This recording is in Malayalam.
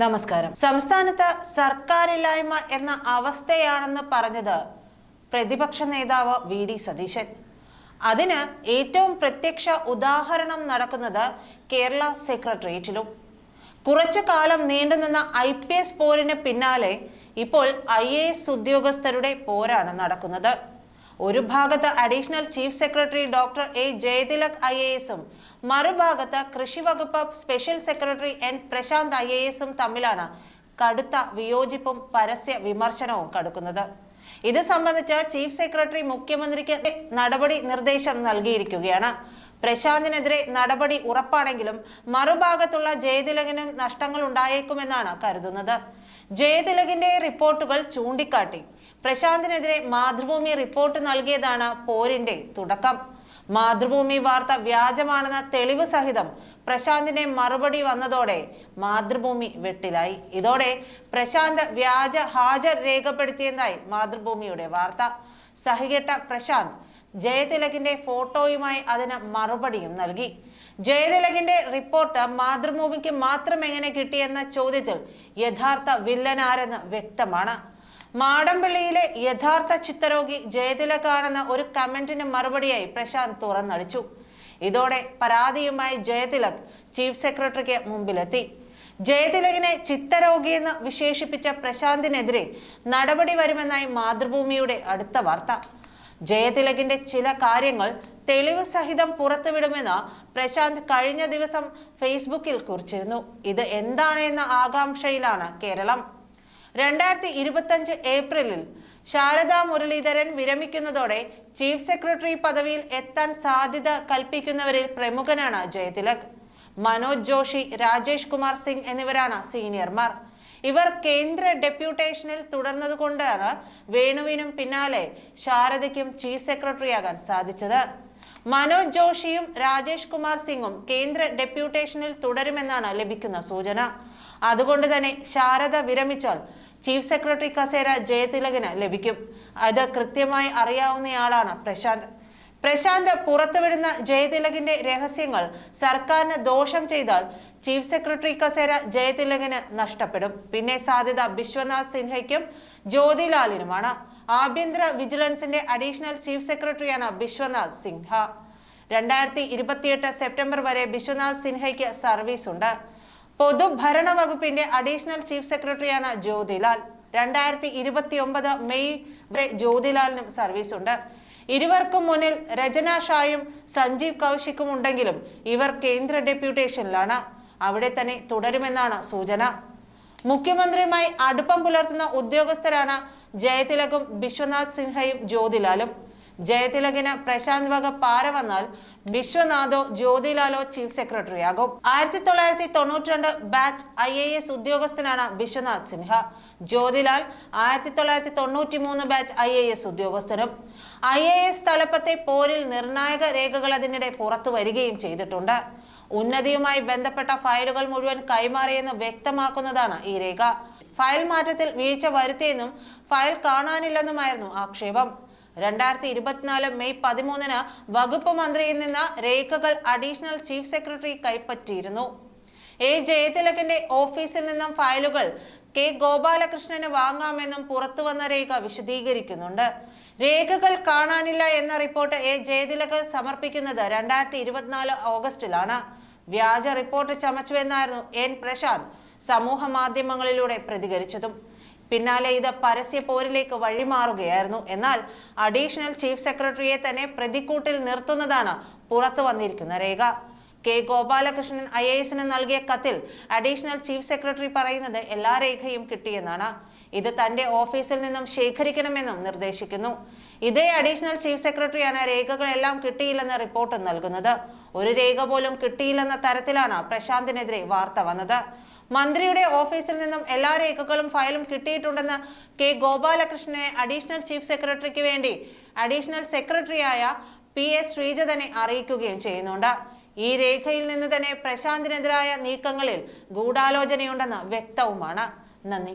നമസ്കാരം. സംസ്ഥാനത്ത് സർക്കാരില്ലായ്മ എന്ന അവസ്ഥയാണെന്ന് പറഞ്ഞത് പ്രതിപക്ഷ നേതാവ് വി ഡി സതീശൻ. അതിന് ഏറ്റവും പ്രത്യക്ഷ ഉദാഹരണം നടക്കുന്നത് കേരള സെക്രട്ടേറിയറ്റിലും. കുറച്ചു കാലം നീണ്ടുനിന്ന ഐ പി എസ് പോരിന് പിന്നാലെ ഇപ്പോൾ ഐ എ എസ് ഉദ്യോഗസ്ഥരുടെ പോരാണ് നടക്കുന്നത്. ഒരു ഭാഗത്ത് additional chief secretary doctor A Jayathilak I A എസും മറുഭാഗത്ത് കൃഷി വകുപ്പ് special secretary N Prashanth I A എസും തമ്മിലാണ് കടുത്ത വിയോജിപ്പും പരസ്യ വിമർശനവും കടുക്കുന്നത്. ഇത് സംബന്ധിച്ച് ചീഫ് സെക്രട്ടറി മുഖ്യമന്ത്രിക്ക് നടപടി നിർദ്ദേശം നൽകിയിരിക്കുകയാണ്. പ്രശാന്തിനെതിരെ നടപടി ഉറപ്പാണെങ്കിലും മറുഭാഗത്തുള്ള ജയതിലകനും നഷ്ടങ്ങൾ ഉണ്ടായേക്കുമെന്നാണ് കരുതുന്നത്. ജയതിലകിന്റെ റിപ്പോർട്ടുകൾ ചൂണ്ടിക്കാട്ടി. പ്രശാന്തിനെതിരെ മാതൃഭൂമി റിപ്പോർട്ട് നൽകിയതാണ് പോരിന്റെ തുടക്കം. മാതൃഭൂമി വാർത്ത വ്യാജമാണെന്ന തെളിവ് സഹിതം പ്രശാന്തിന്റെ മറുപടി വന്നതോടെ മാതൃഭൂമി വെട്ടിലായി. ഇതോടെ പ്രശാന്ത് വ്യാജ ഹാജർ രേഖപ്പെടുത്തിയതായി മാതൃഭൂമിയുടെ വാർത്ത. സഹികെട്ട പ്രശാന്ത് ജയതിലകിന്റെ ഫോട്ടോയുമായി അതിന് മറുപടിയും നൽകി. ജയതിലകിന്റെ റിപ്പോർട്ട് മാതൃഭൂമിക്ക് മാത്രം എങ്ങനെ കിട്ടിയെന്ന ചോദ്യത്തിൽ യഥാർത്ഥ വില്ലനാരെന്ന് വ്യക്തമാണ്. മാടമ്പിള്ളിയിലെ യഥാർത്ഥ ചിത്തരോഗി ജയതിലകാണെന്ന ഒരു കമന്റിന് മറുപടിയായി പ്രശാന്ത് തുറന്നടിച്ചു. ഇതോടെ പരാതിയുമായി ജയതിലക് ചീഫ് സെക്രട്ടറിക്ക് മുമ്പിലെത്തി. ജയതിലകിനെ ചിത്തരോഗിയെന്ന് വിശേഷിപ്പിച്ച പ്രശാന്തിനെതിരെ നടപടി വരുമെന്നായി മാതൃഭൂമിയുടെ അടുത്ത വാർത്ത. ജയതിലകിന്റെ ചില കാര്യങ്ങൾ തെളിവ് സഹിതം പുറത്തുവിടുമെന്ന് പ്രശാന്ത് കഴിഞ്ഞ ദിവസം ഫേസ്ബുക്കിൽ കുറിച്ചിരുന്നു. ഇത് എന്താണ് എന്ന ആകാംക്ഷയിലാണ് കേരളം. രണ്ടായിരത്തി ഇരുപത്തഞ്ച് ഏപ്രിലിൽ ശാരദാ മുരളീധരൻ വിരമിക്കുന്നതോടെ ചീഫ് സെക്രട്ടറി പദവിയിൽ എത്താൻ സാധ്യത കൽപ്പിക്കുന്നവരിൽ പ്രമുഖനാണ് ജയതിലക്. മനോജ് ജോഷി രാജേഷ് കുമാർ സിംഗ് എന്നിവരാണ് സീനിയർമാർ. ഇവർ കേന്ദ്ര ഡെപ്യൂട്ടേഷനിൽ തുടർന്നതുകൊണ്ടാണ് വേണുവിനും പിന്നാലെ ശാരദയ്ക്കും ചീഫ് സെക്രട്ടറിയാകാൻ സാധിച്ചത്. മനോജ് ജോഷിയും രാജേഷ് കുമാർ സിംഗും കേന്ദ്ര ഡെപ്യൂട്ടേഷനിൽ തുടരുമെന്നാണ് ലഭിക്കുന്ന സൂചന. അതുകൊണ്ട് തന്നെ ശാരദ വിരമിച്ചാൽ ചീഫ് സെക്രട്ടറി കസേര ജയതിലകന് ലഭിക്കും. അത് കൃത്യമായി അറിയാവുന്നയാളാണ് പ്രശാന്ത്. പ്രശാന്ത് പുറത്തുവിടുന്ന ജയതിലകിന്റെ രഹസ്യങ്ങൾ സർക്കാരിന് ദോഷം ചെയ്താൽ ചീഫ് സെക്രട്ടറി കസേര ജയതിലകന് നഷ്ടപ്പെടും. പിന്നെ സാധ്യത ബിശ്വനാഥ് സിൻഹയ്ക്കും ജ്യോതിലാലിനുമാണ്. ആഭ്യന്തര വിജിലൻസിന്റെ അഡീഷണൽ ചീഫ് സെക്രട്ടറിയാണ് ബിശ്വനാഥ് സിൻഹ. രണ്ടായിരത്തി ഇരുപത്തിയെട്ട് സെപ്റ്റംബർ വരെ ബിശ്വനാഥ് സിൻഹയ്ക്ക് സർവീസ് ഉണ്ട് പൊതുഭരണ വകുപ്പിന്റെ അഡീഷണൽ ചീഫ് സെക്രട്ടറിയാണ് ജ്യോതിലാൽ. രണ്ടായിരത്തി ഇരുപത്തി ഒമ്പത് മെയ് വരെ ജ്യോതിലാലിനും സർവീസ് ഉണ്ട്. ഇരുവർക്കും മുന്നിൽ രചന ഷായും സഞ്ജീവ് കൗശിക്കും ഉണ്ടെങ്കിലും ഇവർ കേന്ദ്ര ഡെപ്യൂട്ടേഷനിലാണ്. അവിടെ തന്നെ തുടരുമെന്നാണ് സൂചന. മുഖ്യമന്ത്രിയുമായി അടുപ്പം പുലർത്തുന്ന ഉദ്യോഗസ്ഥരാണ് ജയതിലകും ബിശ്വനാഥ് സിൻഹയും ജ്യോതിലാലും. ജയതിലകിന് പ്രശാന്ത് വക പാര വന്നാൽ വിശ്വനാഥോ ജ്യോതിലാലോ ചീഫ് സെക്രട്ടറി ആകും. ആയിരത്തി തൊള്ളായിരത്തി തൊണ്ണൂറ്റി രണ്ട് ബാച്ച് ഐ എ എസ് ഉദ്യോഗസ്ഥനാണ് വിശ്വനാഥ് സിൻഹ. ജ്യോതിലാൽ ആയിരത്തി തൊള്ളായിരത്തി തൊണ്ണൂറ്റി മൂന്ന് ബാച്ച് ഐ എ എസ് ഉദ്യോഗസ്ഥനും. ഐ എ എസ് തലപ്പത്തെ പോരിൽ നിർണായക രേഖകൾ അതിനിടെ പുറത്തു വരികയും ചെയ്തിട്ടുണ്ട്. ഉന്നതിയുമായി ബന്ധപ്പെട്ട ഫയലുകൾ മുഴുവൻ കൈമാറിയെന്ന് വ്യക്തമാക്കുന്നതാണ് ഈ രേഖ. ഫയൽ മാറ്റത്തിൽ വീഴ്ച വരുത്തിയെന്നും ഫയൽ കാണാനില്ലെന്നുമായിരുന്നു ആക്ഷേപം. രണ്ടായിരത്തി ഇരുപത്തിനാല് മെയ് പതിമൂന്നിന് വകുപ്പ് മന്ത്രിയിൽ നിന്ന് രേഖകൾ അഡീഷണൽ ചീഫ് സെക്രട്ടറി കൈപ്പറ്റിയിരുന്നു. എ ജയതിലകന്റെ ഓഫീസിൽ നിന്നും ഫയലുകൾ കെ ഗോപാലകൃഷ്ണന് വാങ്ങാമെന്നും പുറത്തുവന്ന രേഖ വിശദീകരിക്കുന്നുണ്ട്. രേഖകൾ കാണാനില്ല എന്ന റിപ്പോർട്ട് എ ജയതിലക് സമർപ്പിക്കുന്നത് രണ്ടായിരത്തി ഇരുപത്തിനാല് ഓഗസ്റ്റിലാണ്. വ്യാജ റിപ്പോർട്ട് ചമച്ചുവെന്നായിരുന്നു എൻ പ്രശാന്ത് സമൂഹ മാധ്യമങ്ങളിലൂടെ പ്രതികരിച്ചതും. പിന്നാലെ ഇത് പരസ്യ പോരിലേക്ക് വഴിമാറുകയായിരുന്നു. എന്നാൽ അഡീഷണൽ ചീഫ് സെക്രട്ടറിയെ തന്നെ പ്രതിക്കൂട്ടിൽ നിർത്തുന്നതാണ് പുറത്തു വന്നിരിക്കുന്ന രേഖ. കെ ഗോപാലകൃഷ്ണൻ ഐ എ എസിന് നൽകിയ കത്തിൽ അഡീഷണൽ ചീഫ് സെക്രട്ടറി പറയുന്നത് എല്ലാ രേഖയും കിട്ടിയെന്നാണ്. ഇത് തന്റെ ഓഫീസിൽ നിന്നും ശേഖരിക്കണമെന്നും നിർദ്ദേശിക്കുന്നു. ഇതേ അഡീഷണൽ ചീഫ് സെക്രട്ടറിയാണ് രേഖകളെല്ലാം കിട്ടിയില്ലെന്ന റിപ്പോർട്ട് നൽകുന്നത്. ഒരു രേഖ പോലും കിട്ടിയില്ലെന്ന തരത്തിലാണ് പ്രശാന്തിനെതിരെ വാർത്ത വന്നത്. മന്ത്രിയുടെ ഓഫീസിൽ നിന്നും എല്ലാ രേഖകളും ഫയലും കിട്ടിയിട്ടുണ്ടെന്ന് കെ ഗോപാലകൃഷ്ണനെ അഡീഷണൽ ചീഫ് സെക്രട്ടറിക്ക് വേണ്ടി അഡീഷണൽ സെക്രട്ടറിയായ പി എസ് ശ്രീജ തന്നെ അറിയിക്കുകയും ചെയ്യുന്നുണ്ട്. ഈ രേഖയിൽ നിന്ന് തന്നെ പ്രശാന്തിനെതിരായ നീക്കങ്ങളിൽ ഗൂഢാലോചനയുണ്ടെന്ന് വ്യക്തവുമാണ്. നന്ദി.